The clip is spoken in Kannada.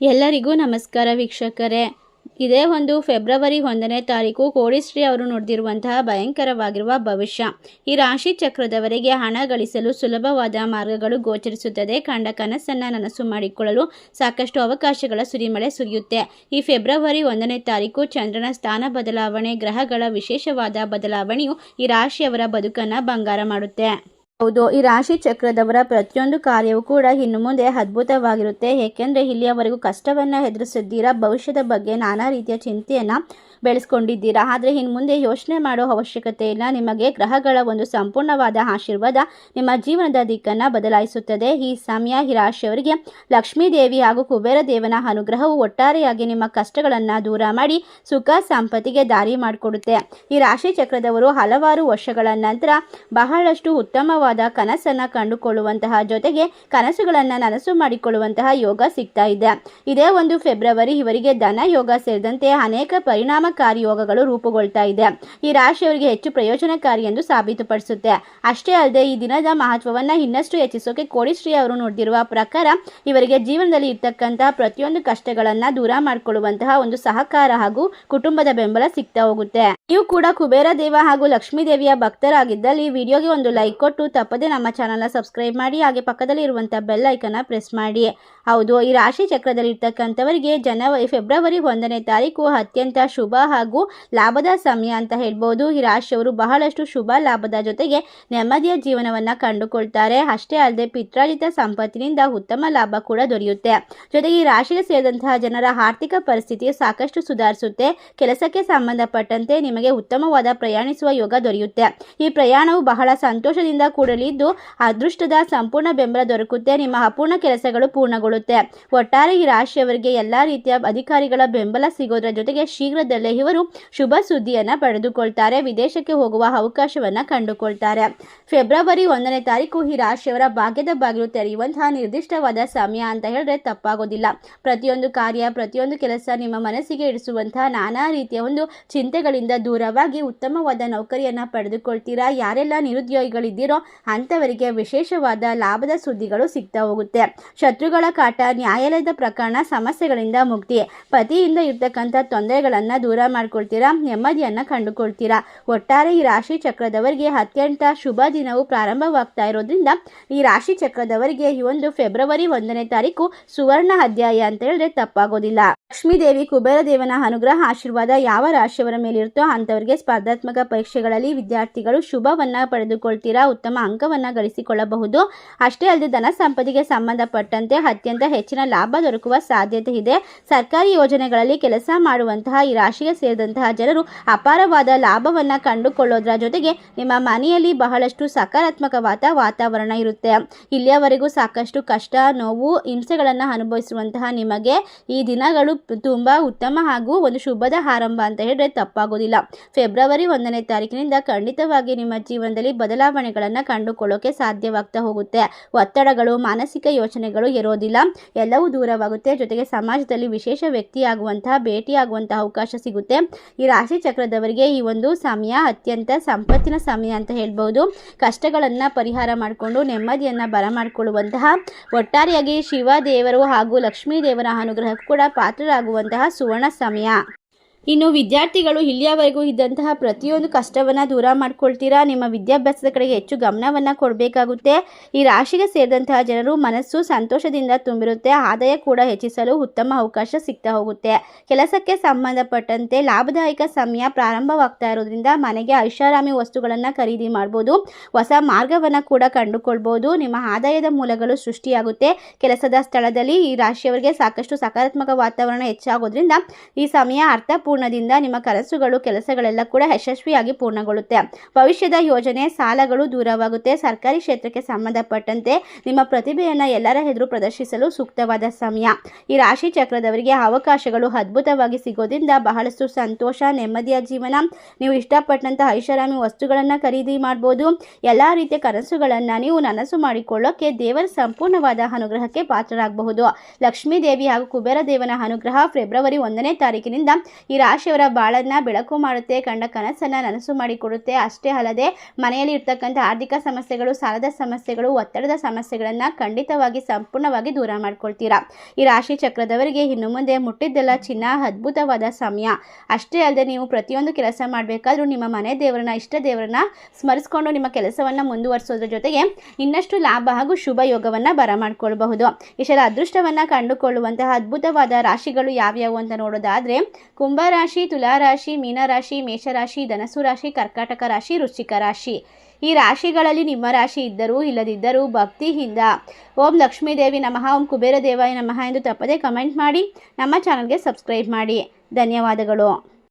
ಎಲ್ಲರಿಗೂ ನಮಸ್ಕಾರ ವೀಕ್ಷಕರೇ. ಇದೇ ಒಂದು ಫೆಬ್ರವರಿ ಒಂದನೇ ತಾರೀಕು ಕೋಡಿಶ್ರೀ ಅವರು ನುಡಿದಿರುವಂತಹ ಭಯಂಕರವಾಗಿರುವ ಭವಿಷ್ಯ. ಈ ರಾಶಿ ಚಕ್ರದವರೆಗೆ ಹಣ ಗಳಿಸಲು ಸುಲಭವಾದ ಮಾರ್ಗಗಳು ಗೋಚರಿಸುತ್ತದೆ. ಕಂಡ ಕನಸನ್ನು ನನಸು ಮಾಡಿಕೊಳ್ಳಲು ಸಾಕಷ್ಟು ಅವಕಾಶಗಳ ಸುರಿಮಳೆ ಸುರಿಯುತ್ತೆ. ಈ ಫೆಬ್ರವರಿ ಒಂದನೇ ತಾರೀಕು ಚಂದ್ರನ ಸ್ಥಾನ ಬದಲಾವಣೆ, ಗ್ರಹಗಳ ವಿಶೇಷವಾದ ಬದಲಾವಣೆಯು ಈ ರಾಶಿಯವರ ಬದುಕನ್ನು ಬಂಗಾರ ಮಾಡುತ್ತೆ. ಹೌದು, ಈ ರಾಶಿ ಚಕ್ರದವರ ಪ್ರತಿಯೊಂದು ಕಾರ್ಯವೂ ಕೂಡ ಇನ್ನು ಮುಂದೆ ಅದ್ಭುತವಾಗಿರುತ್ತೆ. ಏಕೆಂದರೆ ಇಲ್ಲಿಯವರೆಗೂ ಕಷ್ಟವನ್ನು ಎದುರಿಸಿದ್ದೀರಾ ಭವಿಷ್ಯದ ಬಗ್ಗೆ ನಾನಾ ರೀತಿಯ ಚಿಂತೆಯನ್ನು ಬೆಳೆಸ್ಕೊಂಡಿದ್ದೀರಾ. ಆದರೆ ಇನ್ನು ಮುಂದೆ ಯೋಚನೆ ಮಾಡೋ ಅವಶ್ಯಕತೆ ಇಲ್ಲ. ನಿಮಗೆ ಗ್ರಹಗಳ ಒಂದು ಸಂಪೂರ್ಣವಾದ ಆಶೀರ್ವಾದ ನಿಮ್ಮ ಜೀವನದ ದಿಕ್ಕನ್ನು ಬದಲಾಯಿಸುತ್ತದೆ. ಈ ಸಮಯ ಈ ರಾಶಿಯವರಿಗೆ ಲಕ್ಷ್ಮೀ ದೇವಿ ಹಾಗೂ ಕುಬೇರ ದೇವನ ಅನುಗ್ರಹವು ಒಟ್ಟಾರೆಯಾಗಿ ನಿಮ್ಮ ಕಷ್ಟಗಳನ್ನು ದೂರ ಮಾಡಿ ಸುಖ ಸಂಪತ್ತಿಗೆ ದಾರಿ ಮಾಡಿಕೊಡುತ್ತೆ. ಈ ರಾಶಿ ಚಕ್ರದವರು ಹಲವಾರು ವರ್ಷಗಳ ನಂತರ ಬಹಳಷ್ಟು ಉತ್ತಮವಾದ ಕನಸನ್ನು ಕಂಡುಕೊಳ್ಳುವಂತಹ ಜೊತೆಗೆ ಕನಸುಗಳನ್ನು ನನಸು ಮಾಡಿಕೊಳ್ಳುವಂತಹ ಯೋಗ ಸಿಗ್ತಾ ಇದೆ. ಇದೇ ಒಂದು ಫೆಬ್ರವರಿ ಇವರಿಗೆ ಧನ ಯೋಗ ಸೇರಿದಂತೆ ಅನೇಕ ಪರಿಣಾಮಕಾರಿ ಯೋಗಗಳು ರೂಪುಗೊಳ್ತಾ ಇದೆ. ಈ ರಾಶಿಯವರಿಗೆ ಹೆಚ್ಚು ಪ್ರಯೋಜನಕಾರಿ ಎಂದು ಸಾಬೀತುಪಡಿಸುತ್ತೆ. ಅಷ್ಟೇ ಅಲ್ಲದೆ ಈ ದಿನದ ಮಹತ್ವವನ್ನು ಇನ್ನಷ್ಟು ಹೆಚ್ಚಿಸೋಕೆ ಕೋಡಿಶ್ರೀ ಅವರು ನೋಡಿರುವ ಪ್ರಕಾರ ಇವರಿಗೆ ಜೀವನದಲ್ಲಿ ಇರ್ತಕ್ಕಂತಹ ಪ್ರತಿಯೊಂದು ಕಷ್ಟಗಳನ್ನು ದೂರ ಮಾಡಿಕೊಳ್ಳುವಂತಹ ಒಂದು ಸಹಕಾರ ಹಾಗೂ ಕುಟುಂಬದ ಬೆಂಬಲ ಸಿಗ್ತಾ ಹೋಗುತ್ತೆ. ನೀವು ಕೂಡ ಕುಬೇರ ದೇವ ಹಾಗೂ ಲಕ್ಷ್ಮೀ ದೇವಿಯ ಭಕ್ತರಾಗಿದ್ದಲ್ಲಿ ವಿಡಿಯೋಗೆ ಒಂದು ಲೈಕ್ ಕೊಟ್ಟು ತಪ್ಪದೆ ನಮ್ಮ ಚಾನಲ್ನ ಸಬ್ಸ್ಕ್ರೈಬ್ ಮಾಡಿ, ಹಾಗೆ ಪಕ್ಕದಲ್ಲಿ ಇರುವಂಥ ಬೆಲ್ ಐಕನ್ನ ಪ್ರೆಸ್ ಮಾಡಿ. ಹೌದು, ಈ ರಾಶಿ ಚಕ್ರದಲ್ಲಿ ಇರ್ತಕ್ಕಂಥವರಿಗೆ ಜನವರಿ ಫೆಬ್ರವರಿ ಒಂದನೇ ತಾರೀಕು ಅತ್ಯಂತ ಶುಭ ಹಾಗೂ ಲಾಭದ ಸಮಯ ಅಂತ ಹೇಳ್ಬೋದು. ಈ ರಾಶಿಯವರು ಬಹಳಷ್ಟು ಶುಭ ಲಾಭದ ಜೊತೆಗೆ ನೆಮ್ಮದಿಯ ಜೀವನವನ್ನು ಕಂಡುಕೊಳ್ತಾರೆ. ಅಷ್ಟೇ ಅಲ್ಲದೆ ಪಿತ್ರಾಜಿತ ಸಂಪತ್ತಿನಿಂದ ಉತ್ತಮ ಲಾಭ ಕೂಡ ದೊರೆಯುತ್ತೆ. ಜೊತೆಗೆ ಈ ರಾಶಿಗೆ ಸೇರಿದಂತಹ ಜನರ ಆರ್ಥಿಕ ಪರಿಸ್ಥಿತಿ ಸಾಕಷ್ಟು ಸುಧಾರಿಸುತ್ತೆ. ಕೆಲಸಕ್ಕೆ ಸಂಬಂಧಪಟ್ಟಂತೆ ನಿಮಗೆ ಉತ್ತಮವಾದ ಪ್ರಯಾಣಿಸುವ ಯೋಗ ದೊರೆಯುತ್ತೆ. ಈ ಪ್ರಯಾಣವು ಬಹಳ ಸಂತೋಷದಿಂದ ಕೂಡಲಿದ್ದು, ಅದೃಷ್ಟದ ಸಂಪೂರ್ಣ ಬೆಂಬಲ ದೊರಕುತ್ತೆ. ನಿಮ್ಮ ಅಪೂರ್ಣ ಕೆಲಸಗಳು ಪೂರ್ಣಗೊಳ್ಳುತ್ತೆ. ಒಟ್ಟಾರೆ ಈ ರಾಶಿಯವರಿಗೆ ಎಲ್ಲಾ ರೀತಿಯ ಅಧಿಕಾರಿಗಳ ಬೆಂಬಲ ಸಿಗೋದ್ರ ಜೊತೆಗೆ ಶೀಘ್ರದಲ್ಲೇ ಇವರು ಶುಭ ಸುದ್ದಿಯನ್ನ ಪಡೆದುಕೊಳ್ತಾರೆ. ವಿದೇಶಕ್ಕೆ ಹೋಗುವ ಅವಕಾಶವನ್ನ ಕಂಡುಕೊಳ್ತಾರೆ. ಫೆಬ್ರವರಿ ಒಂದನೇ ತಾರೀಕು ಈ ರಾಶಿಯವರ ಭಾಗ್ಯದ ಬಾಗಿಲು ತೆರೆಯುವಂತಹ ನಿರ್ದಿಷ್ಟವಾದ ಸಮಯ ಅಂತ ಹೇಳಿದ್ರೆ ತಪ್ಪಾಗೋದಿಲ್ಲ. ಪ್ರತಿಯೊಂದು ಕಾರ್ಯ, ಪ್ರತಿಯೊಂದು ಕೆಲಸ ನಿಮ್ಮ ಮನಸ್ಸಿಗೆ ಇಡಿಸುವಂತಹ ನಾನಾ ರೀತಿಯ ಒಂದು ಚಿಂತೆಗಳಿಂದ ದೂರವಾಗಿ ಉತ್ತಮವಾದ ನೌಕರಿಯನ್ನ ಪಡೆದುಕೊಳ್ತೀರಾ? ಯಾರೆಲ್ಲ ನಿರುದ್ಯೋಗಿಗಳಿದ್ದೀರೋ ಅಂಥವರಿಗೆ ವಿಶೇಷವಾದ ಲಾಭದ ಸುದ್ದಿಗಳು ಸಿಗ್ತಾ ಹೋಗುತ್ತೆ. ಶತ್ರುಗಳ ಕಾಟ, ನ್ಯಾಯಾಲಯದ ಪ್ರಕರಣ, ಸಮಸ್ಯೆಗಳಿಂದ ಮುಕ್ತಿ. ಪತಿಯಿಂದ ಇರ್ತಕ್ಕಂಥ ತೊಂದರೆಗಳನ್ನು ದೂರ ಮಾಡ್ಕೊಳ್ತೀರಾ? ನೆಮ್ಮದಿಯನ್ನು ಕಂಡುಕೊಳ್ತೀರಾ? ಒಟ್ಟಾರೆ ಈ ರಾಶಿ ಚಕ್ರದವರಿಗೆ ಅತ್ಯಂತ ಶುಭ ದಿನವು ಪ್ರಾರಂಭವಾಗ್ತಾ ಇರೋದ್ರಿಂದ ಈ ರಾಶಿ ಚಕ್ರದವರಿಗೆ ಈ ಒಂದು ಫೆಬ್ರವರಿ ಒಂದನೇ ತಾರೀಕು ಸುವರ್ಣ ಅಧ್ಯಾಯ ಅಂತ ಹೇಳಿದ್ರೆ ತಪ್ಪಾಗೋದಿಲ್ಲ. ಲಕ್ಷ್ಮೀ ದೇವಿ ಕುಬೇರ ದೇವನ ಅನುಗ್ರಹ ಆಶೀರ್ವಾದ ಯಾವ ರಾಶಿಯವರ ಮೇಲಿರುತ್ತೋ ಅಂಥವರಿಗೆ ಸ್ಪರ್ಧಾತ್ಮಕ ಪರೀಕ್ಷೆಗಳಲ್ಲಿ ವಿದ್ಯಾರ್ಥಿಗಳು ಶುಭವನ್ನು ಪಡೆದುಕೊಳ್ತೀರಾ ಉತ್ತಮ ಅಂಕವನ್ನ ಗಳಿಸಿಕೊಳ್ಳಬಹುದು. ಅಷ್ಟೇ ಅಲ್ಲದೆ ಧನ ಸಂಪತ್ತಿಗೆ ಸಂಬಂಧಪಟ್ಟಂತೆ ಅತ್ಯಂತ ಹೆಚ್ಚಿನ ಲಾಭ ದೊರಕುವ ಸಾಧ್ಯತೆ ಇದೆ. ಸರ್ಕಾರಿ ಯೋಜನೆಗಳಲ್ಲಿ ಕೆಲಸ ಮಾಡುವಂತಹ ಈ ರಾಶಿಗೆ ಸೇರಿದಂತಹ ಜನರು ಅಪಾರವಾದ ಲಾಭವನ್ನ ಕಂಡುಕೊಳ್ಳೋದ್ರ ಜೊತೆಗೆ ನಿಮ್ಮ ಮನೆಯಲ್ಲಿ ಬಹಳಷ್ಟು ಸಕಾರಾತ್ಮಕವಾದ ವಾತಾವರಣ ಇರುತ್ತೆ. ಇಲ್ಲಿಯವರೆಗೂ ಸಾಕಷ್ಟು ಕಷ್ಟ, ನೋವು, ಹಿಂಸೆಗಳನ್ನು ಅನುಭವಿಸುವಂತಹ ನಿಮಗೆ ಈ ದಿನಗಳು ತುಂಬ ಉತ್ತಮ ಹಾಗೂ ಒಂದು ಶುಭದ ಆರಂಭ ಅಂತ ಹೇಳಿದ್ರೆ ತಪ್ಪಾಗೋದಿಲ್ಲ. ಫೆಬ್ರವರಿ ಒಂದನೇ ತಾರೀಕಿನಿಂದ ಖಂಡಿತವಾಗಿ ನಿಮ್ಮ ಜೀವನದಲ್ಲಿ ಬದಲಾವಣೆಗಳನ್ನು ಕಂಡುಕೊಳ್ಳೋಕೆ ಸಾಧ್ಯವಾಗ್ತಾ ಹೋಗುತ್ತೆ. ಒತ್ತಡಗಳು, ಮಾನಸಿಕ ಯೋಚನೆಗಳು ಇರೋದಿಲ್ಲ. ಎಲ್ಲವೂ ದೂರವಾಗುತ್ತೆ. ಜೊತೆಗೆ ಸಮಾಜದಲ್ಲಿ ವಿಶೇಷ ವ್ಯಕ್ತಿಯಾಗುವಂತಹ, ಭೇಟಿಯಾಗುವಂತಹ ಅವಕಾಶ ಸಿಗುತ್ತೆ. ಈ ರಾಶಿ ಚಕ್ರದವರಿಗೆ ಈ ಒಂದು ಸಮಯ ಅತ್ಯಂತ ಸಂಪತ್ತಿನ ಸಮಯ ಅಂತ ಹೇಳ್ಬೋದು. ಕಷ್ಟಗಳನ್ನು ಪರಿಹಾರ ಮಾಡಿಕೊಂಡು, ನೆಮ್ಮದಿಯನ್ನು ಬರಮಾಡಿಕೊಳ್ಳುವಂತಹ, ಒಟ್ಟಾರೆಯಾಗಿ ಶಿವ ದೇವರು ಹಾಗೂ ಲಕ್ಷ್ಮೀ ದೇವರ ಅನುಗ್ರಹ ಕೂಡ ಪಾತ್ರರಾಗುವಂತಹ ಸುವರ್ಣ ಸಮಯ. ಇನ್ನು ವಿದ್ಯಾರ್ಥಿಗಳು ಇಲ್ಲಿಯವರೆಗೂ ಇದ್ದಂತಹ ಪ್ರತಿಯೊಂದು ಕಷ್ಟವನ್ನು ದೂರ ಮಾಡ್ಕೊಳ್ತೀರಾ? ನಿಮ್ಮ ವಿದ್ಯಾಭ್ಯಾಸದ ಕಡೆಗೆ ಹೆಚ್ಚು ಗಮನವನ್ನು ಕೊಡಬೇಕಾಗುತ್ತೆ. ಈ ರಾಶಿಗೆ ಸೇರಿದಂತಹ ಜನರು ಮನಸ್ಸು ಸಂತೋಷದಿಂದ ತುಂಬಿರುತ್ತೆ. ಆದಾಯ ಕೂಡ ಹೆಚ್ಚಿಸಲು ಉತ್ತಮ ಅವಕಾಶ ಸಿಗ್ತಾ ಹೋಗುತ್ತೆ. ಕೆಲಸಕ್ಕೆ ಸಂಬಂಧಪಟ್ಟಂತೆ ಲಾಭದಾಯಕ ಸಮಯ ಪ್ರಾರಂಭವಾಗ್ತಾ ಇರೋದ್ರಿಂದ ಮನೆಗೆ ಐಷಾರಾಮಿ ವಸ್ತುಗಳನ್ನು ಖರೀದಿ ಮಾಡ್ಬೋದು. ಹೊಸ ಮಾರ್ಗವನ್ನು ಕೂಡ ಕಂಡುಕೊಳ್ಬೋದು. ನಿಮ್ಮ ಆದಾಯದ ಮೂಲಗಳು ಸೃಷ್ಟಿಯಾಗುತ್ತೆ. ಕೆಲಸದ ಸ್ಥಳದಲ್ಲಿ ಈ ರಾಶಿಯವರಿಗೆ ಸಾಕಷ್ಟು ಸಕಾರಾತ್ಮಕ ವಾತಾವರಣ ಹೆಚ್ಚಾಗೋದ್ರಿಂದ ಈ ಸಮಯ ಅರ್ಥಪೂರ್ಣದಿಂದ ನಿಮ್ಮ ಕನಸುಗಳು, ಕೆಲಸಗಳೆಲ್ಲ ಕೂಡ ಯಶಸ್ವಿಯಾಗಿ ಪೂರ್ಣಗೊಳ್ಳುತ್ತೆ. ಭವಿಷ್ಯದ ಯೋಜನೆ, ಸಾಲಗಳು ದೂರವಾಗುತ್ತೆ. ಸರ್ಕಾರಿ ಕ್ಷೇತ್ರಕ್ಕೆ ಸಂಬಂಧಪಟ್ಟಂತೆ ನಿಮ್ಮ ಪ್ರತಿಭೆಯನ್ನು ಎಲ್ಲರ ಎದುರು ಪ್ರದರ್ಶಿಸಲು ಸೂಕ್ತವಾದ ಸಮಯ. ಈ ರಾಶಿ ಚಕ್ರದವರಿಗೆ ಅವಕಾಶಗಳು ಅದ್ಭುತವಾಗಿ ಸಿಗೋದ್ರಿಂದ ಬಹಳಷ್ಟು ಸಂತೋಷ, ನೆಮ್ಮದಿಯ ಜೀವನ. ನೀವು ಇಷ್ಟಪಟ್ಟಂತಹ ಐಷಾರಾಮಿ ವಸ್ತುಗಳನ್ನು ಖರೀದಿ ಮಾಡಬಹುದು ಎಲ್ಲ ರೀತಿಯ ಕನಸುಗಳನ್ನು ನೀವು ನನಸು ಮಾಡಿಕೊಳ್ಳೋಕೆ ದೇವರ ಸಂಪೂರ್ಣವಾದ ಅನುಗ್ರಹಕ್ಕೆ ಪಾತ್ರರಾಗಬಹುದು. ಲಕ್ಷ್ಮೀ ದೇವಿ ಹಾಗೂ ಕುಬೇರ ದೇವನ ಅನುಗ್ರಹ ಫೆಬ್ರವರಿ ಒಂದನೇ ತಾರೀಕಿನಿಂದ ಈ ರಾಶಿಯವರ ಬಾಳನ್ನ ಬೆಳಕು ಮಾಡುತ್ತೆ, ಕಂಡ ಕನಸನ್ನು ನನಸು ಮಾಡಿಕೊಡುತ್ತೆ. ಅಷ್ಟೇ ಅಲ್ಲದೆ, ಮನೆಯಲ್ಲಿ ಇರ್ತಕ್ಕಂಥ ಆರ್ಥಿಕ ಸಮಸ್ಯೆಗಳು, ಸಾಲದ ಸಮಸ್ಯೆಗಳು, ಒತ್ತಡದ ಸಮಸ್ಯೆಗಳನ್ನು ಖಂಡಿತವಾಗಿ ಸಂಪೂರ್ಣವಾಗಿ ದೂರ ಮಾಡ್ಕೊಳ್ತೀರಾ? ಈ ರಾಶಿ ಚಕ್ರದವರಿಗೆ ಇನ್ನು ಮುಂದೆ ಮುಟ್ಟಿದ್ದೆಲ್ಲ ಚಿನ್ನ, ಅದ್ಭುತವಾದ ಸಮಯ. ಅಷ್ಟೇ ಅಲ್ಲದೆ, ನೀವು ಪ್ರತಿಯೊಂದು ಕೆಲಸ ಮಾಡಬೇಕಾದ್ರೂ ನಿಮ್ಮ ಮನೆ ದೇವರನ್ನ, ಇಷ್ಟ ದೇವರನ್ನ ಸ್ಮರಿಸ್ಕೊಂಡು ನಿಮ್ಮ ಕೆಲಸವನ್ನು ಮುಂದುವರಿಸೋದ್ರ ಜೊತೆಗೆ ಇನ್ನಷ್ಟು ಲಾಭ ಹಾಗೂ ಶುಭ ಯೋಗವನ್ನು ಬರಮಾಡ್ಕೊಳ್ಬಹುದು. ಇಷ್ಟರ ಅದೃಷ್ಟವನ್ನು ಕಂಡುಕೊಳ್ಳುವಂತಹ ಅದ್ಭುತವಾದ ರಾಶಿಗಳು ಯಾವ್ಯಾವು ಅಂತ ನೋಡೋದಾದರೆ ಕುಂಭರಾಶಿ ತುಲಾರಾಶಿ, ಮೀನರಾಶಿ, ಮೇಷರಾಶಿ ಧನಸು ರಾಶಿ ಕರ್ಕಾಟಕ ರಾಶಿ, ವೃಶ್ಚಿಕ ರಾಶಿ. ಈ ರಾಶಿಗಳಲ್ಲಿ ನಿಮ್ಮ ರಾಶಿ ಇದ್ದರೂ ಇಲ್ಲದಿದ್ದರೂ ಭಕ್ತಿಯಿಂದ ಓಂ ಲಕ್ಷ್ಮೀ ದೇವಿ ನಮಃ, ಓಂ ಕುಬೇರ ದೇವಾಯ ನಮಃ ಎಂದು ತಪ್ಪದೇ ಕಮೆಂಟ್ ಮಾಡಿ, ನಮ್ಮ ಚಾನಲ್ಗೆ ಸಬ್ಸ್ಕ್ರೈಬ್ ಮಾಡಿ. ಧನ್ಯವಾದಗಳು.